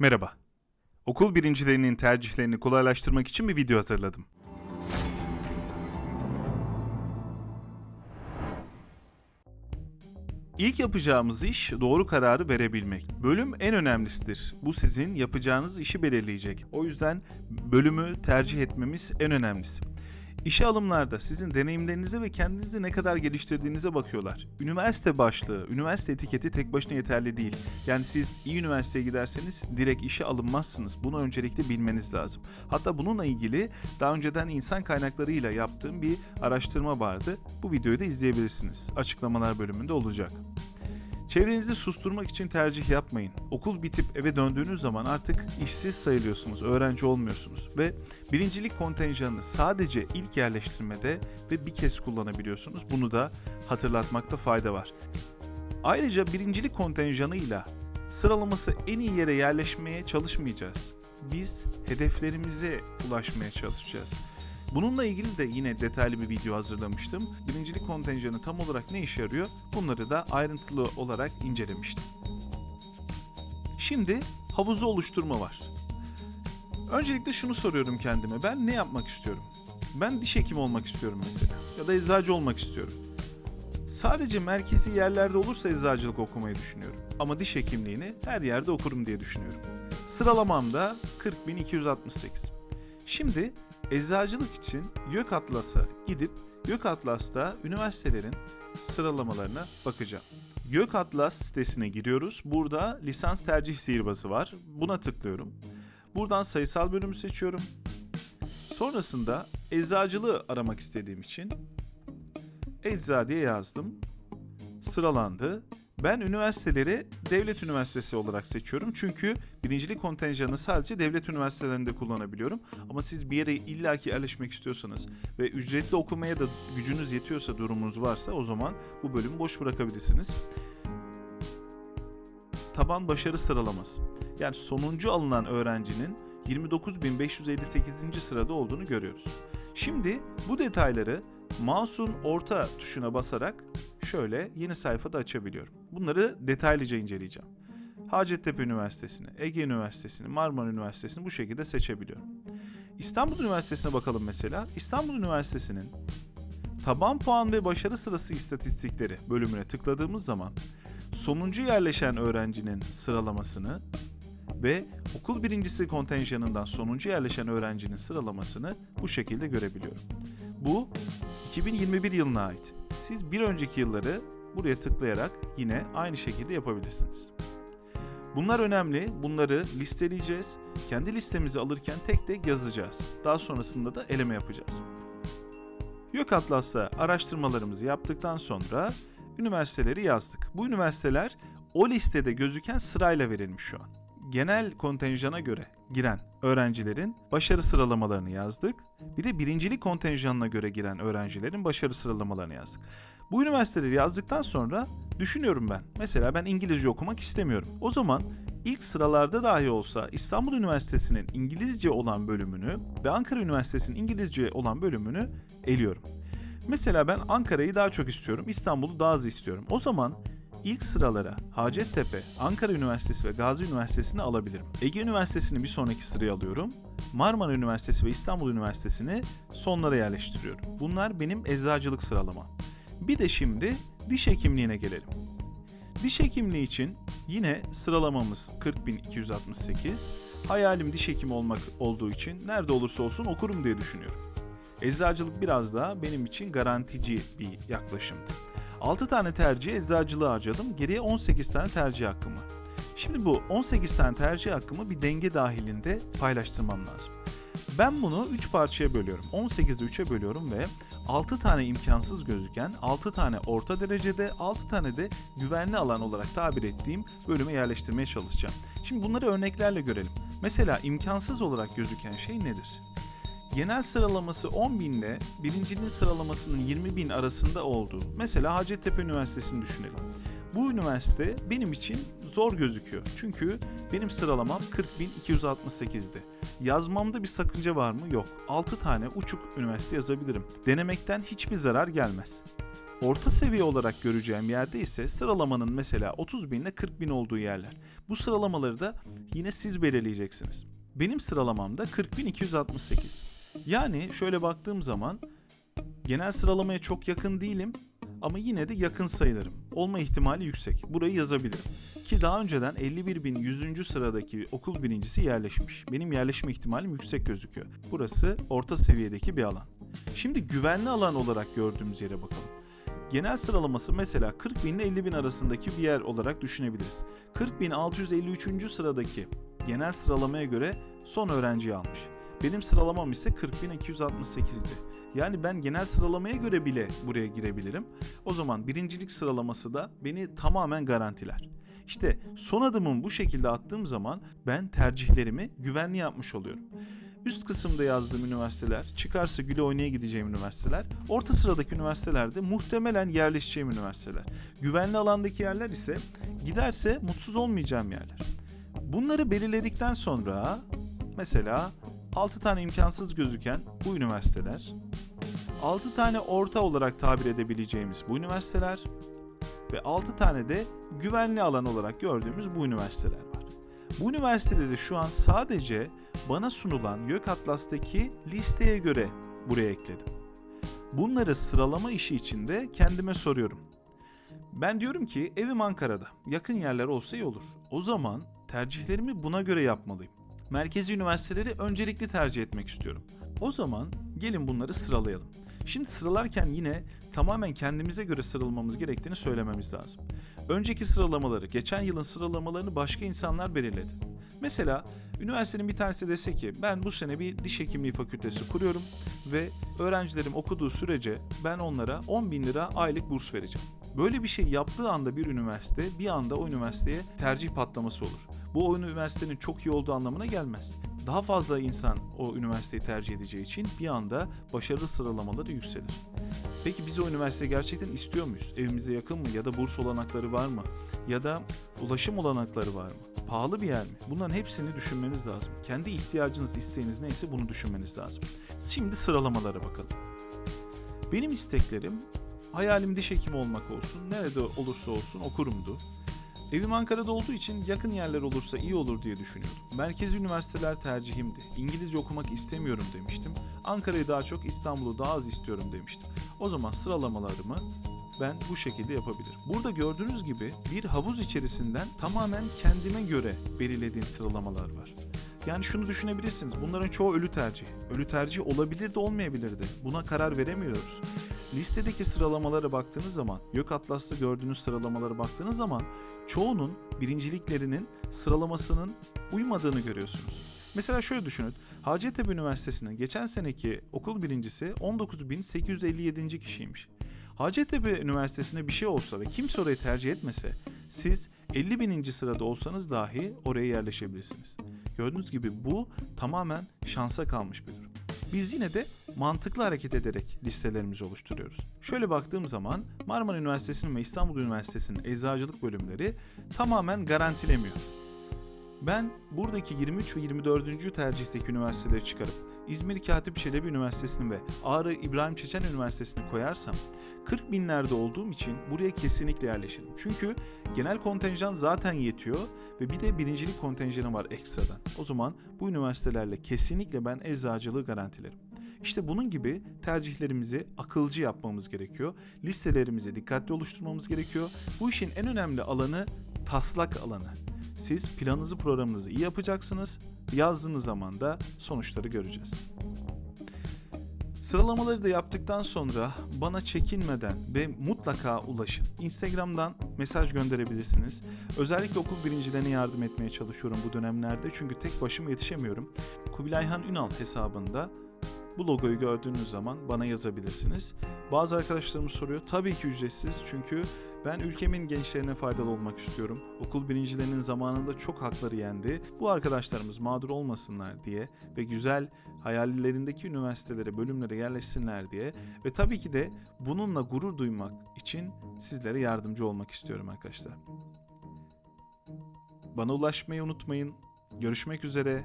Merhaba. Okul birincilerinin tercihlerini kolaylaştırmak için bir video hazırladım. İlk yapacağımız iş doğru kararı verebilmek. Bölüm en önemlisidir. Bu sizin yapacağınız işi belirleyecek. O yüzden bölümü tercih etmemiz en önemlisi. İşe alımlarda sizin deneyimlerinize ve kendinizi ne kadar geliştirdiğinize bakıyorlar. Üniversite başlığı, üniversite etiketi tek başına yeterli değil. Yani siz iyi üniversiteye giderseniz direkt işe alınmazsınız. Bunu öncelikle bilmeniz lazım. Hatta bununla ilgili daha önceden insan kaynaklarıyla yaptığım bir araştırma vardı. Bu videoyu da izleyebilirsiniz. Açıklamalar bölümünde olacak. Çevrenizi susturmak için tercih yapmayın. Okul bitip eve döndüğünüz zaman artık işsiz sayılıyorsunuz, öğrenci olmuyorsunuz ve birincilik kontenjanını sadece ilk yerleştirmede ve bir kez kullanabiliyorsunuz. Bunu da hatırlatmakta fayda var. Ayrıca birincilik kontenjanıyla sıralaması en iyi yere yerleşmeye çalışmayacağız. Biz hedeflerimize ulaşmaya çalışacağız. Bununla ilgili de yine detaylı bir video hazırlamıştım. Birincilik kontenjanı tam olarak ne işe yarıyor? Bunları da ayrıntılı olarak incelemiştim. Şimdi havuzu oluşturma var. Öncelikle şunu soruyorum kendime. Ben ne yapmak istiyorum? Ben diş hekimi olmak istiyorum mesela. Ya da eczacı olmak istiyorum. Sadece merkezi yerlerde olursa eczacılık okumayı düşünüyorum. Ama diş hekimliğini her yerde okurum diye düşünüyorum. Sıralamamda 40.268. Şimdi eczacılık için YÖK Atlas'a gidip YÖK Atlas'ta üniversitelerin sıralamalarına bakacağım. YÖK Atlas sitesine giriyoruz. Burada lisans tercih sihirbazı var. Buna tıklıyorum. Buradan sayısal bölümü seçiyorum. Sonrasında eczacılığı aramak istediğim için ecza diye yazdım. Sıralandı. Ben üniversiteleri devlet üniversitesi olarak seçiyorum. Çünkü birincilik kontenjanını sadece devlet üniversitelerinde kullanabiliyorum. Ama siz bir yere illaki yerleşmek istiyorsanız ve ücretli okumaya da gücünüz yetiyorsa, durumunuz varsa o zaman bu bölümü boş bırakabilirsiniz. Taban başarı sıralaması. Yani sonuncu alınan öğrencinin 29.558. sırada olduğunu görüyoruz. Şimdi bu detayları mouse'un orta tuşuna basarak şöyle yeni sayfada açabiliyorum. Bunları detaylıca inceleyeceğim. Hacettepe Üniversitesi'ni, Ege Üniversitesi'ni, Marmara Üniversitesi'ni bu şekilde seçebiliyorum. İstanbul Üniversitesi'ne bakalım mesela. İstanbul Üniversitesi'nin taban puan ve başarı sırası istatistikleri bölümüne tıkladığımız zaman sonuncu yerleşen öğrencinin sıralamasını ve okul birincisi kontenjanından sonuncu yerleşen öğrencinin sıralamasını bu şekilde görebiliyorum. Bu 2021 yılına ait. Siz bir önceki yılları buraya tıklayarak yine aynı şekilde yapabilirsiniz. Bunlar önemli. Bunları listeleyeceğiz. Kendi listemizi alırken tek tek yazacağız. Daha sonrasında da eleme yapacağız. YÖK Atlas'ta araştırmalarımızı yaptıktan sonra üniversiteleri yazdık. Bu üniversiteler o listede gözüken sırayla verilmiş şu an. Genel kontenjana göre giren öğrencilerin başarı sıralamalarını yazdık. Bir de birincilik kontenjanına göre giren öğrencilerin başarı sıralamalarını yazdık. Bu üniversiteleri yazdıktan sonra düşünüyorum ben. Mesela ben İngilizce okumak istemiyorum. O zaman ilk sıralarda dahi olsa İstanbul Üniversitesi'nin İngilizce olan bölümünü ve Ankara Üniversitesi'nin İngilizce olan bölümünü eliyorum. Mesela ben Ankara'yı daha çok istiyorum, İstanbul'u daha az istiyorum. O zaman ilk sıralara Hacettepe, Ankara Üniversitesi ve Gazi Üniversitesi'ni alabilirim. Ege Üniversitesi'ni bir sonraki sıraya alıyorum. Marmara Üniversitesi ve İstanbul Üniversitesi'ni sonlara yerleştiriyorum. Bunlar benim eczacılık sıralamam. Bir de şimdi diş hekimliğine gelelim. Diş hekimliği için yine sıralamamız 40.268. Hayalim diş hekimi olmak olduğu için nerede olursa olsun okurum diye düşünüyorum. Eczacılık biraz daha benim için garantici bir yaklaşımdı. 6 tane tercih eczacılığı harcadım. Geriye 18 tane tercih hakkım. Şimdi bu 18 tane tercih hakkımı bir denge dahilinde paylaştırmam lazım. Ben bunu 3 parçaya bölüyorum. 18'de 3'e bölüyorum ve 6 tane imkansız gözüken, 6 tane orta derecede, 6 tane de güvenli alan olarak tabir ettiğim bölüme yerleştirmeye çalışacağım. Şimdi bunları örneklerle görelim. Mesela imkansız olarak gözüken şey nedir? Genel sıralaması 10 bin ile birincinin sıralamasının 20 bin arasında olduğu. Mesela Hacettepe Üniversitesi'ni düşünelim. Bu üniversite benim için zor gözüküyor. Çünkü benim sıralamam 40.268'di. Yazmamda bir sakınca var mı? Yok. 6 tane uçuk üniversite yazabilirim. Denemekten hiçbir zarar gelmez. Orta seviye olarak göreceğim yerde ise sıralamanın mesela 30 bin ile 40 bin olduğu yerler. Bu sıralamaları da yine siz belirleyeceksiniz. Benim sıralamamda 40.268. Yani şöyle baktığım zaman genel sıralamaya çok yakın değilim ama yine de yakın sayılırım. Olma ihtimali yüksek. Burayı yazabilirim. Ki daha önceden 51.100. sıradaki okul birincisi yerleşmiş. Benim yerleşme ihtimalim yüksek gözüküyor. Burası orta seviyedeki bir alan. Şimdi güvenli alan olarak gördüğümüz yere bakalım. Genel sıralaması mesela 40 bin ile 50 bin arasındaki bir yer olarak düşünebiliriz. 40.653. sıradaki genel sıralamaya göre son öğrenciyi almış. Benim sıralamam ise 40.268'di. Yani ben genel sıralamaya göre bile buraya girebilirim. O zaman birincilik sıralaması da beni tamamen garantiler. İşte son adımımı bu şekilde attığım zaman ben tercihlerimi güvenli yapmış oluyorum. Üst kısımda yazdığım üniversiteler, çıkarsa güle oynaya gideceğim üniversiteler, orta sıradaki üniversitelerde muhtemelen yerleşeceğim üniversiteler. Güvenli alandaki yerler ise giderse mutsuz olmayacağım yerler. Bunları belirledikten sonra mesela 6 tane imkansız gözüken bu üniversiteler, 6 tane orta olarak tabir edebileceğimiz bu üniversiteler ve 6 tane de güvenli alan olarak gördüğümüz bu üniversiteler var. Bu üniversiteleri şu an sadece bana sunulan YÖK Atlas'taki listeye göre buraya ekledim. Bunları sıralama işi içinde kendime soruyorum. Ben diyorum ki evim Ankara'da. Yakın yerler olsa iyi olur. O zaman tercihlerimi buna göre yapmalıyım. Merkezi üniversiteleri öncelikli tercih etmek istiyorum. O zaman gelin bunları sıralayalım. Şimdi sıralarken yine tamamen kendimize göre sıralamamız gerektiğini söylememiz lazım. Önceki sıralamaları, geçen yılın sıralamalarını başka insanlar belirledi. Mesela üniversitenin bir tanesi dese ki ben bu sene bir diş hekimliği fakültesi kuruyorum ve öğrencilerim okuduğu sürece ben onlara 10 bin lira aylık burs vereceğim. Böyle bir şey yaptığı anda bir üniversite bir anda o üniversiteye tercih patlaması olur. Bu o üniversitenin çok iyi olduğu anlamına gelmez. Daha fazla insan o üniversiteyi tercih edeceği için bir anda başarılı sıralamaları yükselir. Peki biz o üniversiteyi gerçekten istiyor muyuz? Evimize yakın mı? Ya da burs olanakları var mı? Ya da ulaşım olanakları var mı? Pahalı bir yer mi? Bunların hepsini düşünmeniz lazım. Kendi ihtiyacınız, isteğiniz neyse bunu düşünmeniz lazım. Şimdi sıralamalara bakalım. Benim isteklerim hayalim diş hekimi olmak olsun. Nerede olursa olsun okurumdu. Evim Ankara'da olduğu için yakın yerler olursa iyi olur diye düşünüyordum. Merkezi üniversiteler tercihimdi. İngilizce okumak istemiyorum demiştim. Ankara'yı daha çok İstanbul'u daha az istiyorum demiştim. O zaman sıralamalarımı ben bu şekilde yapabilirim. Burada gördüğünüz gibi bir havuz içerisinden tamamen kendime göre belirlediğim sıralamalar var. Yani şunu düşünebilirsiniz. Bunların çoğu ölü tercih. Ölü tercih olabilir de olmayabilir de. Buna karar veremiyoruz. Listedeki sıralamalara baktığınız zaman, Gök Atlas'ta gördüğünüz sıralamalara baktığınız zaman çoğunun birinciliklerinin sıralamasının uymadığını görüyorsunuz. Mesela şöyle düşünün. Hacettepe Üniversitesi'nin geçen seneki okul birincisi 19.857. kişiymiş. Hacettepe Üniversitesi'ne bir şey olsa ve kimse orayı tercih etmese siz 50 bininci sırada olsanız dahi oraya yerleşebilirsiniz. Gördüğünüz gibi bu tamamen şansa kalmış bir durum. Biz yine de mantıklı hareket ederek listelerimizi oluşturuyoruz. Şöyle baktığım zaman Marmara Üniversitesi'nin ve İstanbul Üniversitesi'nin eczacılık bölümleri tamamen garantilemiyor. Ben buradaki 23 ve 24. tercihteki üniversiteleri çıkarıp İzmir Katip Çelebi Üniversitesi'ni ve Ağrı İbrahim Çeçen Üniversitesi'ni koyarsam 40 binlerde olduğum için buraya kesinlikle yerleşirim. Çünkü genel kontenjan zaten yetiyor ve bir de birincilik kontenjanı var ekstradan. O zaman bu üniversitelerle kesinlikle ben eczacılığı garantilerim. İşte bunun gibi tercihlerimizi akılcı yapmamız gerekiyor. Listelerimizi dikkatli oluşturmamız gerekiyor. Bu işin en önemli alanı taslak alanı. Siz planınızı programınızı iyi yapacaksınız. Yazdığınız zaman da sonuçları göreceğiz. Sıralamaları da yaptıktan sonra bana çekinmeden ve mutlaka ulaşın. Instagram'dan mesaj gönderebilirsiniz. Özellikle okul birincilerine yardım etmeye çalışıyorum bu dönemlerde çünkü tek başıma yetişemiyorum. Kubilayhan Ünal hesabında bu logoyu gördüğünüz zaman bana yazabilirsiniz. Bazı arkadaşlarımız soruyor. Tabii ki ücretsiz çünkü ben ülkemin gençlerine faydalı olmak istiyorum. Okul birincilerinin zamanında çok hakları yendi. Bu arkadaşlarımız mağdur olmasınlar diye ve güzel hayallerindeki üniversitelere, bölümlere yerleşsinler diye ve tabii ki de bununla gurur duymak için sizlere yardımcı olmak istiyorum arkadaşlar. Bana ulaşmayı unutmayın. Görüşmek üzere.